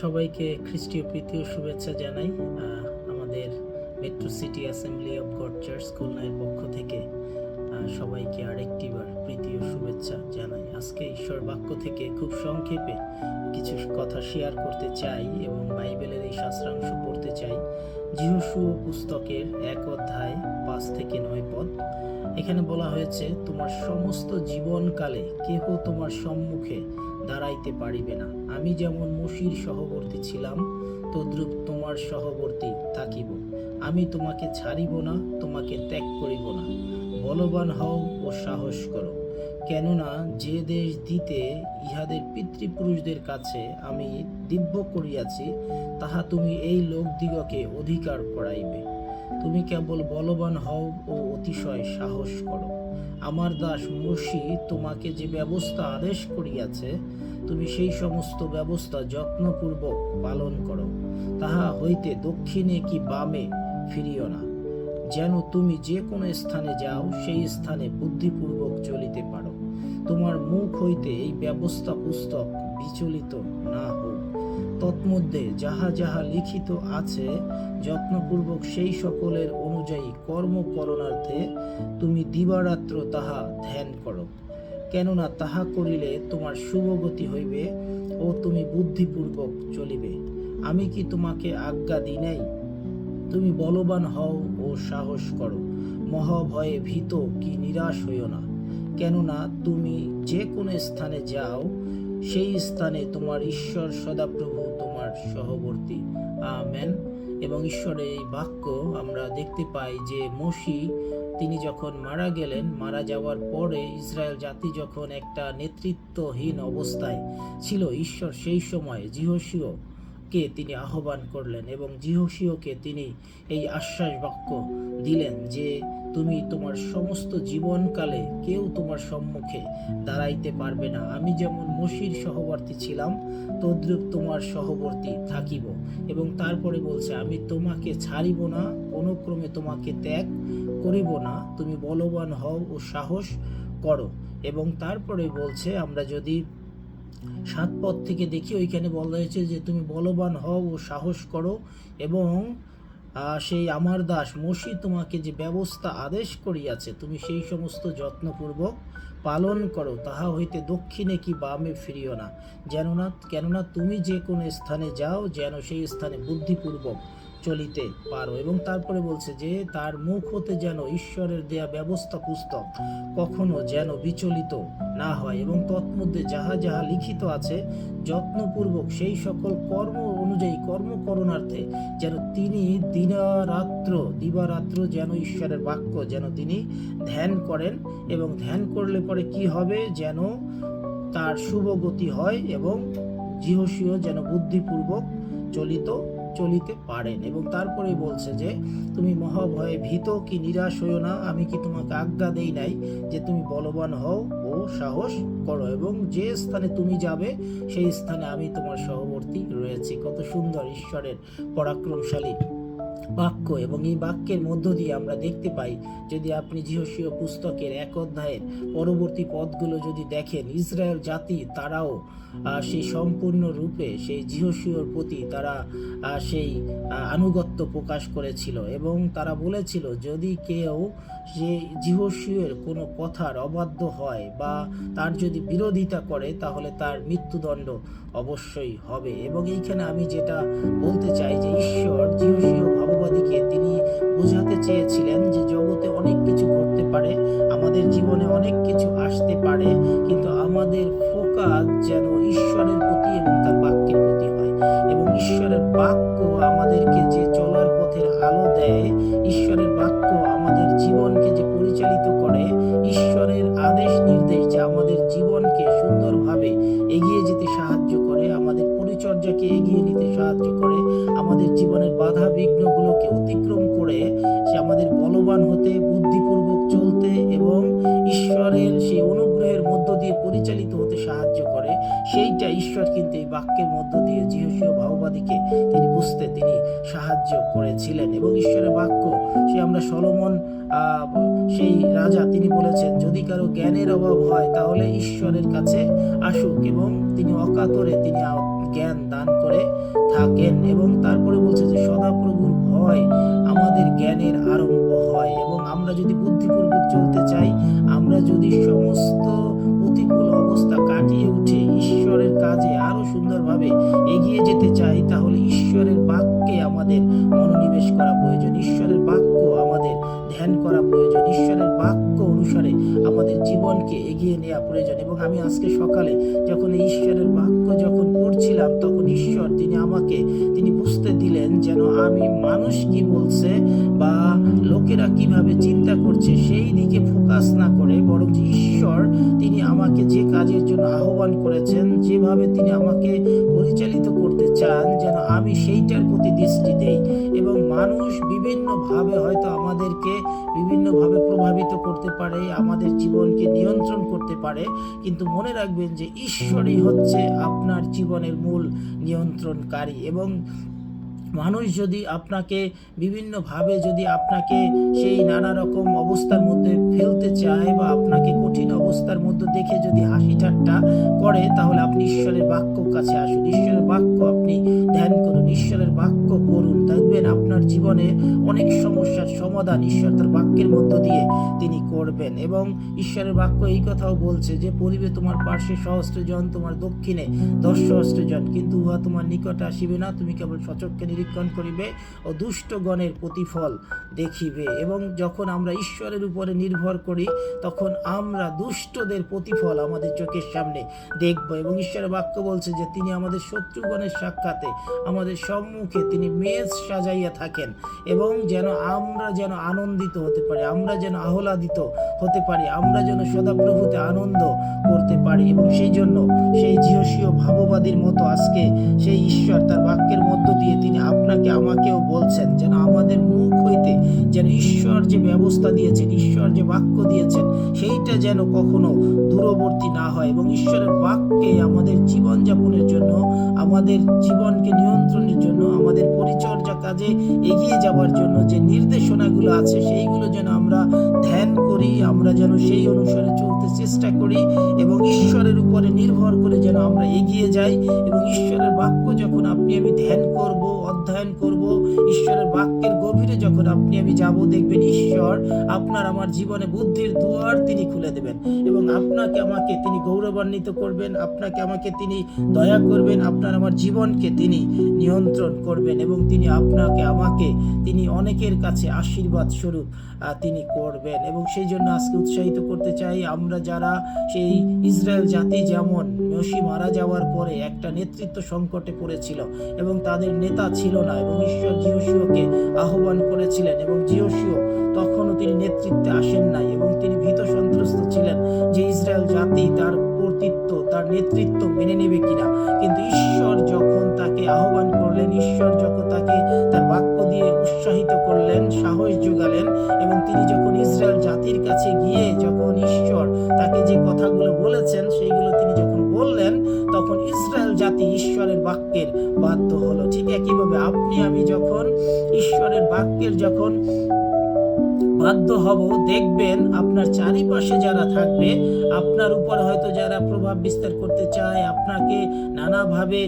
সবাইকে খ্রিস্টীয় প্রীতীয় শুভেচ্ছা জানাই। আমাদের metro city assembly of God church খুলনার পক্ষ থেকে সবাইকে আরেকটিবার প্রীতীয় শুভেচ্ছা জানাই। আজকে ঈশ্বর বাক্য থেকে খুব সংক্ষেপে কিছু কথা শেয়ার করতে চাই এবং বাইবেলের এই শাস্ত্রাংশ পড়তে চাই। জিহসু পুস্তকের এক অধ্যায় পাঁচ থেকে নয় পদ। এখানে বলা হয়েছে, তোমার সমস্ত জীবনকালে কেহ তোমার সম্মুখে দাঁড়াইতে পারিবে না। আমি যেমন মসির সহবর্তী ছিলাম, তদ্রূপ তোমার সহবর্তী থাকিব। আমি তোমাকে ছাড়িব না, তোমাকে ত্যাগ করিব না। বলবান হও ও সাহস করো। কেননা যে দেশ দিতে ইহাদের পিতৃপুরুষদের কাছে আমি দিব্য করিয়াছি, তাহা তুমি এই লোকদিগকে অধিকার করাইবে। তুমি কেবল বলবান হও ও অতিশয় সাহস করো। আমার দাস মসি তোমাকে যে ব্যবস্থা আদেশ করিয়াছে, তুমি সেই সমস্ত ব্যবস্থা যত্নপূর্বক পালন করো। তাহা হইতে দক্ষিণে কি বামে ফিরিও না। যেন তুমি যে কোনো স্থানে যাও, সেই স্থানে বুদ্ধিপূর্বক চলিতে পারো। তোমার মুখ হইতে এই ব্যবস্থা পুস্তক বিচলিত না হোক। তৎমধ্যে যাহা যাহা লিখিত আছে, যত্নপূর্বক সেই সকলের অনুযায়ী কর্ম করণার্থে তুমি দিবারাত্র তাহা ধ্যান করো। কেননা তাহা করিলে তোমার শুভগতি হইবে ও তুমি বুদ্ধিপূর্বক চলিবে। আমি কি তোমাকে আজ্ঞা দিই নাই? তুমি বলবান হও ও সাহস করো। মহাভয়ে ভীত কি নিরাশ হইও না। কেননা তুমি যে কোনো স্থানে যাও, সেই স্থানে তোমার ঈশ্বর সদাপ্রভু তোমার সহবর্তী। আমেন। এবং ঈশ্বরের এই বাক্য আমরা দেখতে পাই যে মসি, তিনি যখন মারা গেলেন, মারা যাওয়ার পরে ইসরায়েল জাতি যখন একটা নেতৃত্বহীন অবস্থায় ছিল, ঈশ্বর সেই সময় জিহসিও কে তিনি আহ্বান করলেন এবং জিহসিওকে তিনি এই আশ্বাস বাক্য দিলেন যে, তুমি তোমার সমস্ত জীবনকালে কেউ তোমার সম্মুখে দাঁড়াইতে পারবে না। আমি যেমন মসির সহবর্তী ছিলাম, তদ্রূপ তোমার সহবর্তী থাকিব। এবং তারপরে বলছে, আমি তোমাকে ছাড়িব না কোনো ক্রমে তোমাকে ত্যাগ করিব না। তুমি বলবান হও ও সাহস করো। এবং তারপরে বলছে, আমরা যদি সাত পদ থেকে দেখি ওইখানে বলা হয়েছে যে তুমি বলবান হও ও সাহস করো এবং সেই আমার দাস মসি তোমাকে যে ব্যবস্থা আদেশ করিয়াছে, তুমি সেই সমস্ত যত্নপূর্বক পালন করো, তাহা হইতে দক্ষিণে কি বামে ফিরিও না। যেন না কেননা তুমি যে কোনো স্থানে যাও যেন সেই স্থানে বুদ্ধিপূর্বক চলিতে পারো এবং তারপরে বলছে যে, তার মুখ হতে যেন ঈশ্বরের দেয়া ব্যবস্থা পুস্তক কখনো যেন বিচলিত না হয় এবং তৎমধ্যে যাহা যাহা লিখিত আছে, যত্নপূর্বক সেই সকল কর্ম অনুযায়ী কর্ম করণার্থে যেন তিনি দিনারাত্র, দিবারাত্র যেন ঈশ্বরের বাক্য যেন তিনি ধ্যান করেন এবং ধ্যান করলে পরে কি হবে? যেন তার শুভগতি হয় এবং জিহসীয় যেন বুদ্ধিপূর্বক চলিত চলিতে পারেন এবং তারপরে বলছে যে, তুমি মহাভয়ে ভীত কি নিরাশ হইও না, আমি কি তোমাকে আজ্ঞা দেই নাই যে তুমি বলবান হও ও সাহস করো এবং যে স্থানে তুমি যাবে, সেই স্থানে আমি তোমার সহবর্তী রয়েছি। কত সুন্দর ঈশ্বরের পরাক্রমশালী বাক্য এবং এই বাক্যের মধ্য দিয়ে আমরা দেখতে পাই, যদি আপনি জিহসীয় পুস্তকের এক অধ্যায়ের পরবর্তী পদগুলো যদি দেখেন, ইসরায়েল জাতি তারাও সেই সম্পূর্ণ রূপে সেই জিহসীয়র প্রতি তারা সেই আনুগত্য প্রকাশ করেছিল এবং তারা বলেছিল, যদি কেউ যে জিহসীয়ের কোনো কথার অবাধ্য হয় বা তার যদি বিরোধিতা করে, তাহলে তার মৃত্যুদণ্ড অবশ্যই হবে। এবং এইখানে আমি যেটা বলতে চাই যে ঈশ্বর জিহসীয় ভাববাদীকে তিনি বোঝাতে চেয়েছিলেন যে জগতে অনেক কিছু ঘটতে পারে, আমাদের জীবনে অনেক কিছু আসতে পারে, কিন্তু আমাদের ফোকাস যেন ঈশ্বরের প্রতি এবং তার বাক্যের প্রতি হয়। এবং ঈশ্বরের বাক্য আমাদেরকে যে চলার পথের আলো দেয়, ঈশ্বরের বাক্য পরিচালিত করে, ঈশ্বরের আদেশ নির্দেশ যা আমাদের জীবনকে সুন্দরভাবে এগিয়ে যেতে সাহায্য করে, আমাদের পরিচর্যাকে এগিয়ে নিতে সাহায্য করে, আমাদের জীবনের বাধা বিঘ্নগুলোকে অতিক্রম করে, সে আমাদের বলবান হতে, বুদ্ধিপূর্বক চলতে এবং ঈশ্বরের সেই অনুগ্রহের দিয়ে পরিচালিত হতে সাহায্য করে, সেইটা ঈশ্বর কিন্তু এই বাক্যের মধ্য দিয়ে জিহসীয় ভাববাদীকে তিনি বুঝতে তিনি সাহায্য করেছিলেন। এবং ঈশ্বরের বাক্য, সে আমরা সলমন সেই রাজা, তিনি বলেছেন, যদি কারও জ্ঞানের অভাব হয়, তাহলে ঈশ্বরের কাছে আসুক। এবং তিনি অকাতরে তিনি জ্ঞান দান করে থাকেন এবং তারপরে বলছে যে, সদাপ্রভুর ভয় আমাদের জ্ঞানের আরম্ভ হয় এবং আমরা যদি বুদ্ধিপূর্বক চলতে চাই, আমরা যদি সমস্ত প্রতিকূল অবস্থা কাটিয়ে উঠে ঈশ্বরের কাজে আরও সুন্দরভাবে এগিয়ে যেতে চাই, তাহলে ঈশ্বরের বাক্যে আমাদের মনোনিবেশ করা প্রয়োজন, ঈশ্বরের বাক্য আমাদের ধ্যান করা প্রয়োজন, ঈশ্বরের বাক্য অনুসারে আমাদের জীবনকে এগিয়ে নেওয়া প্রয়োজন। এবং আমি আজকে সকালে যখন ঈশ্বরের বাক্য যখন পড়ছিলাম, তখন ঈশ্বর তিনি আমাকে, তিনি বুঝতে দিলেন যেন আমি মানুষ কি বলছে বা লোকেরা কীভাবে চিন্তা করছে সেই দিকে ফোকাস না করে, বরং ঈশ্বর তিনি আমাকে যে কাজের জন্য আহ্বান করেছেন, যেভাবে তিনি আমাকে পরিচালিত করতে চান, যেন আমি সেইটার প্রতি দৃষ্টি দেই। এবং মানুষ বিভিন্নভাবে হয়তো আমাদেরকে বিভিন্নভাবে প্রভাবিত করতে পারে, আমাদের জীবনকে নিয়ন্ত্রণ করতে পারে, কিন্তু মনে রাখবেন যে ঈশ্বরই হচ্ছে আপনার জীবনের মূল নিয়ন্ত্রণকারী এবং মানুষ যদি আপনাকে বিভিন্নভাবে যদি আপনাকে সেই নানা রকম অবস্থার মধ্যে ফেলতে চায় বা আপনাকে কঠিন অবস্থার মধ্যে দেখে যদি হাসি ঠাট্টা করে, তাহলে আপনি ঈশ্বরের বাক্য কাছে আসুন। ঈশ্বরের বাক্য আপনি ধ্যান করুন, ঈশ্বরের বাক্য করুন দেখবেন আপনার জীবনে অনেক সমস্যার সমাধান ঈশ্বর তার বাক্যের মধ্য দিয়ে তিনি করবেন। এবং ঈশ্বরের বাক্য এই কথাও বলছে যে, পরিবে তোমার পার্শ্বে সহস্র জন তোমার দক্ষিণে দশ সহস্র জন কিন্তু উহা তোমার নিকটে আসিবে না, তুমি কেবল সচক্ষে নিরীক্ষণ করিবে ও দুষ্টগণের প্রতিফল দেখিবে। এবং যখন আমরা ঈশ্বরের উপরে নির্ভর করি, তখন আমরা দুষ্টদের প্রতিফল আমাদের চোখের সামনে দেখব। এবং ঈশ্বরের বাক্য বলছে যে, তিনি আমাদের শত্রুগণের সাক্ষাতে আমাদের সম্মুখে তিনি মেজ সাজাইয়া থাকেন এবং যেন আমরা যেন আনন্দিত হতে পারি, আমরা যেন আহ্লাদিত হতে পারি, আমরা যেন সদাপ্রভুতে আনন্দ করতে পারি এবং সেই জন্য সেই জিহসীয় ভাববাদীর মতো আজকে সেই ঈশ্বর তার বাক্যের মধ্য দিয়ে তিনি আপনাকে, আমাকেও বলছেন যেন আমাদের মুখ হইতে যেন ঈশ্বর যে ব্যবস্থা দিয়েছেন, ঈশ্বর যে বাক্য দিয়েছেন, সেইটা যেন কখনো দূরবর্তী না হয় এবং ঈশ্বরের বাক্যে আমাদের জীবনযাপনের জন্য, আমাদের জীবনকে নিয়ন্ত্রণের জন্য, আমাদের পরিচর্যা কাজে এগিয়ে যাওয়ার জন্য যে নির্দেশনাগুলো আছে সেইগুলো যেন আমরা ধ্যান করি, আমরা যেন সেই অনুসারে চলতে চেষ্টা করি এবং ঈশ্বরের উপরে নির্ভর করে যেন আমরা এগিয়ে যাই এবং ঈশ্বরের বাক্য যখন আপনি আমি ধ্যান করব, অধ্যয়ন করব, ঈশ্বরের বাক্যের গভীরে যখন আপনি আমি যাব, দেখবেন ঈশ্বর, আপনার আমার জীবনে বুদ্ধির দুয়ার তিনি খুলে দেবেন এবং আপনাকে আমাকে তিনি গৌরবান্বিত করবেন, আপনাকে আমাকে তিনি দয়া করবেন, আপনার আমার জীবনকে তিনি নিয়ন্ত্রণ করবেন এবং তিনি আপনাকে, আমাকে তিনি অনেকের কাছে আশীর্বাদ স্বরূপ তিনি করবেন এবং সেই জন্য আজকে উৎসাহিত করতে চাই, আমরা যারা সেই ইসরায়েল জাতি যেমন মসি মারা যাওয়ার পরে একটা নেতৃত্ব সংকটে পড়েছিল এবং তাদের নেতা ছিল না এবং ঈশ্বর জিওসিওকে আহ্বান করেছিলেন এবং জিওসিও তখনও তিনি নেতৃত্বে আসেন নাই এবং তিনি ভীত সন্ত্রস্ত ছিলেন যে ইসরায়েল জাতি তার কর্তৃত্ব, তার নেতৃত্ব মেনে নেবে কিনা। কিন্তু ঈশ্বর যখন তাকে আহ্বান করলেন, ঈশ্বর যখন তাকে তার বাক্য দিয়ে উৎসাহিত করলেন, সাহস যোগালেন এবং তিনি যখন ইসরায়েল জাতির কাছে গিয়ে যখন ঈশ্বর তাকে যে কথাগুলো বলেছেন, সেইগুলো তিনি যখন বললেন, তখন ইসরায়েল জাতি ঈশ্বরের বাক্যের বাধ্য হলো। ঠিক একইভাবে আপনি, আমি যখন ঈশ্বরের বাক্যের যখন বাধ্য হব, দেখবেন আপনার চারিপাশে যারা থাকবে, আপনার উপর হয়তো যারা প্রভাব বিস্তার করতে চায়, আপনাকে নানাভাবে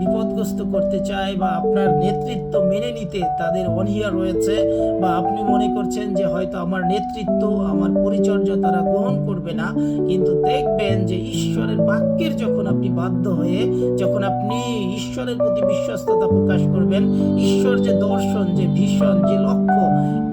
বিপদগ্রস্ত করতে চায় বা আপনার নেতৃত্ব মেনে নিতে তাদের অনীহা রয়েছে বা আপনি মনে করছেন যে হয়তো আমার নেতৃত্ব, আমার পরিচর্যা তারা গ্রহণ করবে না, কিন্তু দেখবেন যে ঈশ্বরের বাক্যের যখন আপনি বাধ্য হয়ে, যখন আপনি ঈশ্বরের প্রতি বিশ্বস্ততা প্রকাশ করবেন, ঈশ্বর যে দর্শন, যে ভীষণ যে লক্ষ্য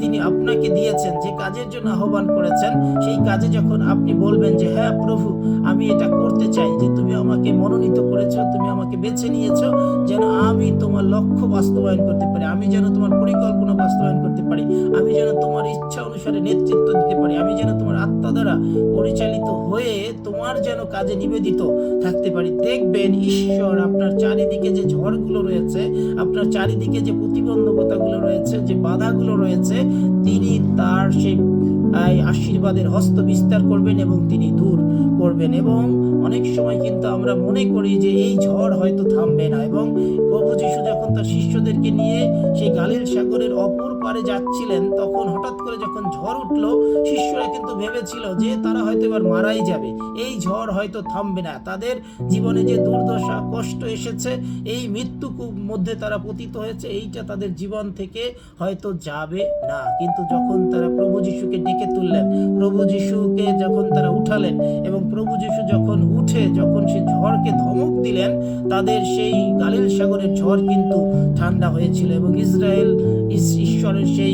তিনি আপনাকে দিয়েছেন, যে কাজের জন্য আহ্বান করেছেন, সেই কাজে যখন আপনি বলবেন যে হ্যাঁ প্রভু, আমি এটা করতে চাই, যে তুমি আমাকে মনোনীত করেছ, তুমি আমাকে বেছে নিয়েছো, যেন আমি তোমার লক্ষ্য বাস্তবায়ন করতে পারি, আমি যেন তোমার পরিকল্পনা বাস্তবায়ন করতে পারি, আমি যেন তোমার ইচ্ছা অনুসারে নেতৃত্ব দিতে পারি, আমি যেন তোমার দ্বারা পরিচালিত হয়ে তোমার যেন কাজে নিবেদিত থাকতে পারি। দেখবেন, ঈশ্বর আপনার চারিদিকে যে ঝড়গুলো রয়েছে, আপনার চারিদিকে যে প্রতিবন্ধকতাগুলো রয়েছে, যে বাধাগুলো রয়েছে, তিনি তার সেই আশীর্বাদের হস্ত বিস্তার করবেন এবং তিনি দূর করবেন। এবং অনেক সময় কিন্তু আমরা মনে করি যে এই ঝড় হয়তো থামবে না এবং প্রভু যিশু যখন তার শিষ্যদেরকে নিয়ে সেই গালিল সাগরের অপর পারে যাচ্ছিলেন, তখন হঠাৎ করে যখন ঝড় উঠল শিষ্যরা কিন্তু ভেবেছিল যে তারা হয়তো এবার মারাই যাবে। এই ঝড় হয়তো থামবে না। তাদের জীবনে যে দুর্দশা, কষ্ট এসেছে, এই মৃত্যু মধ্যে তারা পতিত হয়েছে, এইটা তাদের জীবন থেকে হয়তো যাবে না। কিন্তু যখন তারা প্রভু যিশুকে ডেকে তুললেন, প্রভু যিশুকে যখন তারা উঠালেন এবং প্রভু যিশু যখন উঠে, যখন সে ঝড়কে ধমক দিলেন, তাদের সেই গালিল সাগরের ঝড় কিন্তু ঠান্ডা হয়েছিল এবং ইসরায়েল ঈশ্বরের সেই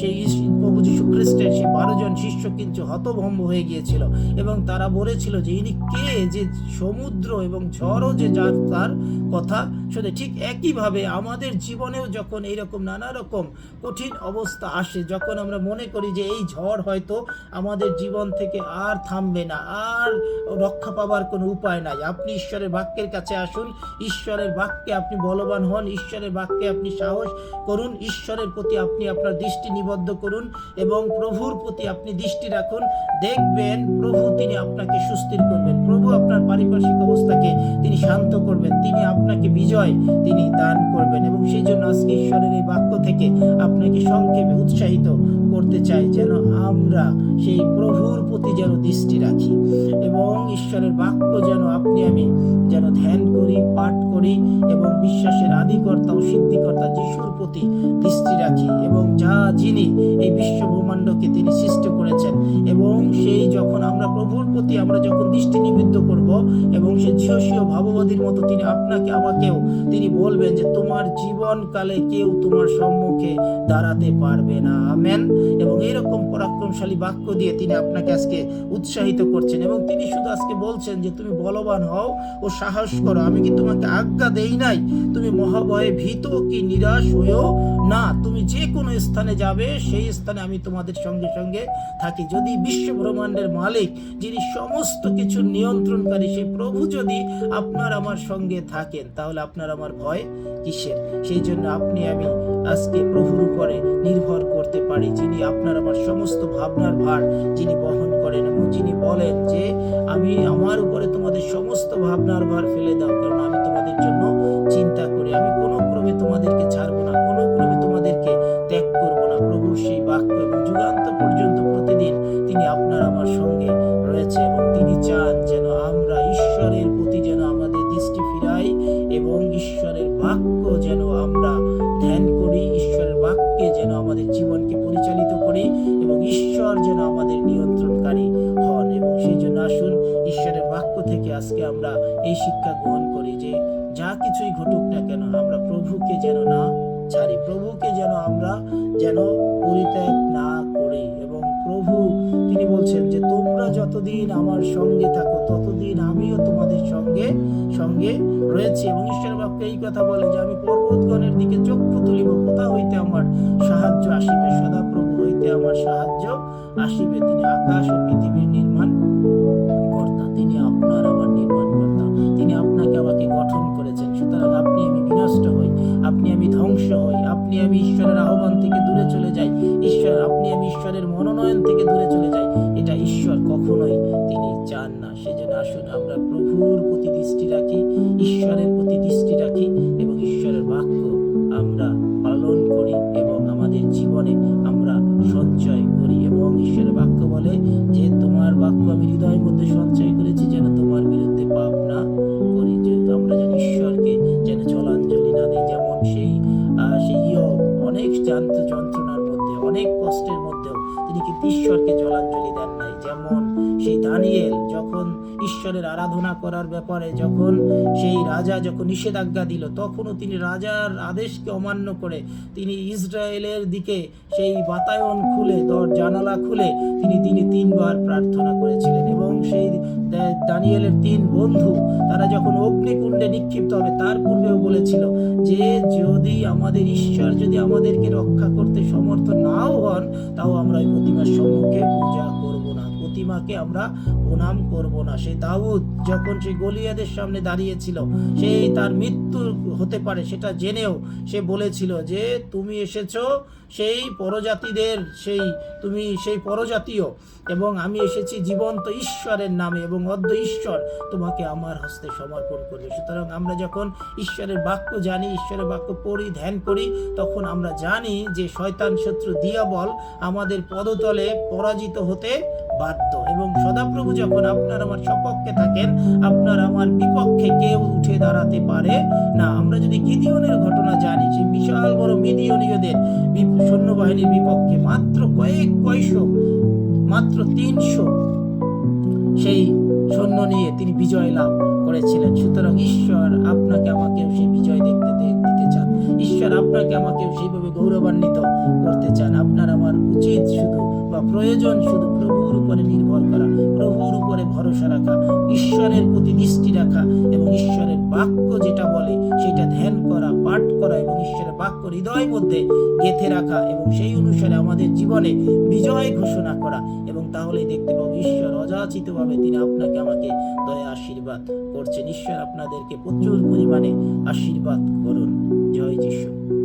সেই প্রভু যীশু খ্রিস্টের সেই শিষ্য কিন্তু হতভম্ব হয়ে গিয়েছিল এবং তারা বলেছিল যে ইনি কে যে সমুদ্র এবং ঝড়ও যে যার, তার কথা শুনে ঠিক একইভাবে আমাদের জীবনেও যখন এইরকম নানা রকম কঠিন অবস্থা আসে, যখন আমরা মনে করি যে এই ঝড় হয়তো আমাদের জীবন থেকে আর থামবে না, আর রক্ষা পাবার কোনো উপায় নাই। আপনি ঈশ্বরের বাক্যের কাছে আসুন, ঈশ্বরের বাক্যে আপনি বলবান হন, ঈশ্বরের বাক্যে আপনি সাহস করুন, ঈশ্বরের প্রতি আপনি আপনার দৃষ্টি নিবদ্ধ করুন এবং প্রভুর প্রতি আপনি দৃষ্টি রাখুন। দেখবেন প্রভু তিনি আপনাকে সুস্থির করবেন, প্রভু আপনার পারিপার্শ্বিক অবস্থাকে তিনি শান্ত করবেন, তিনি আপনাকে বিজয় তিনি দান করবেন এবং সেই জন্য আজকে ঈশ্বরের এই বাক্য থেকে আপনাকে সংক্ষেপে উৎসাহিত করতে চাই, যেন আমরা সেই প্রভুর প্রতি যেন দৃষ্টি রাখি এবং ঈশ্বরের বাক্য যেন আপনি আমি যেন ধ্যান করি, পাঠ করি এবং বিশ্বাসের আদিকর্তা ও সিদ্ধিকর্তা যিশুর প্রতি দৃষ্টি রাখি এবং যা যিনি এই বিশ্ব ব্রহ্মাণ্ডকে তিনি সৃষ্টি করেছেন এবং সেই যখন আমরা প্রভুর প্রতি আমরা যখন দৃষ্টি নিবদ্ধ করব এবং সে ঝিয়সীয় ভাববাদীর মতো তিনি আপনাকে, আমাকেও তিনি বলবেন যে তোমার জীবনকালে কেউ তোমার সম্মুখে দাঁড়াতে পারবে না। আমেন। এবং এরকম পরাক্রমশালী বাক্য দিয়ে তিনি আপনাকে আজকে উৎসাহিত করছেন এবং তিনি শুধু আজকে বলছেন যে তুমি বলবান হও ও সাহস করো। আমি কি তোমাকে আজ্ঞা দেই নাই? তুমি মহাভয়ে ভীত কি নিরাশ হয়েও না, তুমি যে কোনো স্থানে যাবে, সেই স্থানে আমি তোমাদের সঙ্গে সঙ্গে থাকি। যদি বিশ্ব ব্রহ্মাণ্ডের মালিক, যিনি সমস্ত কিছু নিয়ন্ত্রণকারী, সেই প্রভু যদি আপনার আমার সঙ্গে থাকেন, তাহলে আপনার আমার ভয় কিসের? সেই জন্য আপনি, আমি আজকে প্রভুর উপরে নির্ভর করতে পারি, যিনি আপনার আমার সমস্ত ভাবনার ভার, যিনি বহন করেন এবং যিনি বলেন যে, আমি আমার উপরে তোমাদের সমস্ত ভাবনার ভার ফেলে দাও, কারণ আমি তোমাদের জন্য চিন্তা করি। আমি কোনো ক্রমে তোমাদেরকে বাক্য এবং যুগান্ত পর্যন্ত প্রতিদিন তিনি আপনার আমার সঙ্গে রয়েছে এবং তিনি চান যেন আমরা ঈশ্বরের প্রতি যেন আমাদের দৃষ্টি ফিরাই এবং ঈশ্বরের বাক্য যেন আমরা ধ্যান করি, ঈশ্বরের বাক্যে যেন আমাদের জীবনকে পরিচালিত করি এবং ঈশ্বর যেন আমাদের নিয়ন্ত্রণকারী হন এবং সেই জন্য আসুন ঈশ্বরের বাক্য থেকে আজকে আমরা এই শিক্ষা গ্রহণ করি যে যা কিছুই ঘটুক না কেন, আমরা প্রভুকে যেন না ছাড়ি, প্রভুকে যেন আমরা যেন পরিত্যাগ না করি এবং প্রভু, তিনি বলছেন যে তোমরা যতদিন আমার সঙ্গে থাকো, ততদিন আমিও তোমাদের সঙ্গে সঙ্গে রয়েছে এবং ঈশ্বরের বাক্য এই কথা বলে যে আমি পর্বতগণের দিকে চক্ষু তুলিব, কোথা হইতে আমার সাহায্য আসিবে? সদাপ্রভু হইতে আমার সাহায্য আসিবে। তিনি আকাশ ও পৃথিবীর নির্মাণ কর্তা, তিনি আপনার আমার নির্মাণ কর্তা, তিনি আপনাকে আমাকে গঠন করেছেন। সুতরাং আপনি আমি বিনষ্ট হই, আপনি আমি ধ্বংস হই, আপনি আমি ঈশ্বরের আহ্বান থেকে দূরে চলে যাই। ঈশ্বর ঈশ্বরের মনোনয়ন থেকে অনেক কষ্টের মধ্যেও তিনি কিন্তু ঈশ্বরকে জলাঞ্জলি দেন নাই। যেমন সেই দানিয়েল যখন ঈশ্বরের আরাধনা করার ব্যাপারে যখন সেই রাজা যখন নিষেধাজ্ঞা দিল, তখনও তিনি রাজার আদেশকে অমান্য করে তিনি ইসরায়েলের দিকে সেই বাতায়ন খুলে, দর, জানালা খুলে তিনি তিনি তিনবার প্রার্থনা করেছিলেন এবং সেই দানিয়েলের তিন বন্ধু, তারা যখন অগ্নিকুণ্ডে নিক্ষিপ্ত হবে, তার পূর্বেও বলেছিল যে যদি আমাদের ঈশ্বর যদি আমাদেরকে রক্ষা করতে সমর্থ নাও হন, তাও আমরা প্রতিমাকে আমরা প্রণাম করব না। সেই দাউদ যখন সেই গলিয়াদের সামনে দাঁড়িয়েছিল, সেই তার মৃত্যু হতে পারে সেটা জেনেও সে বলেছিল যে, তুমি এসেছ সেই পরজাতিদের, সেই তুমি সেই পরজাতীয় এবং আমি এসেছি জীবন্ত ঈশ্বরের নামে এবং অদ্য ঈশ্বর তোমাকে আমার হস্তে সমর্পণ করবে। সুতরাং আমরা যখন ঈশ্বরের বাক্য জানি, ঈশ্বরের বাক্য পড়ি, ধ্যান করি, তখন আমরা জানি যে, শয়তান শত্রু দিয়াবল আমাদের পদতলে পরাজিত হতে বাধ্য। এবং সদাপ্রভু যখন আপনার আমার সপক্ষে থাকেন, আপনার আমার বিপক্ষে কেউ উঠে দাঁড়াতে পারে না। আমরা যদি গিদিয়নের ঘটনা জানি, যে বিশাল বড় মিদিয়নীয়দের বিপ- সৈন্যবাহিনীর বিপক্ষে মাত্র কয়েক কয়শো, মাত্র তিনশো সেই সৈন্য নিয়ে তিনি বিজয় লাভ করেছিলেন। সুতরাং ঈশ্বর আপনাকে আমাকেও সেই বিজয় দেখতে দিতে চান। ঈশ্বর আপনাকে আমাকেও সেইভাবে গৌরবান্বিত করতে চান। আপনার আমার উচিত শুধু বা প্রয়োজন শুধু প্রভুর উপরে নির্ভর করা, প্রভুর উপরে ভরসা রাখা, ঈশ্বরের প্রতি দৃষ্টি রাখা এবং ঈশ্বরের বাক্য যেটা বলে সেটা ধ্যান করা, পাঠ করা এবং ঈশ্বরের বাক্য হৃদয় মধ্যে গেঁথে রাখা এবং সেই অনুসারে আমাদের জীবনে বিজয় ঘোষণা করা এবং তাহলেই দেখতে পাবো ঈশ্বর অযাচিতভাবে তিনি আপনাকে আমাকে দয়া আশীর্বাদ করছেন। ঈশ্বর আপনাদেরকে প্রচুর পরিমাণে আশীর্বাদ করুন। জয় যিশু।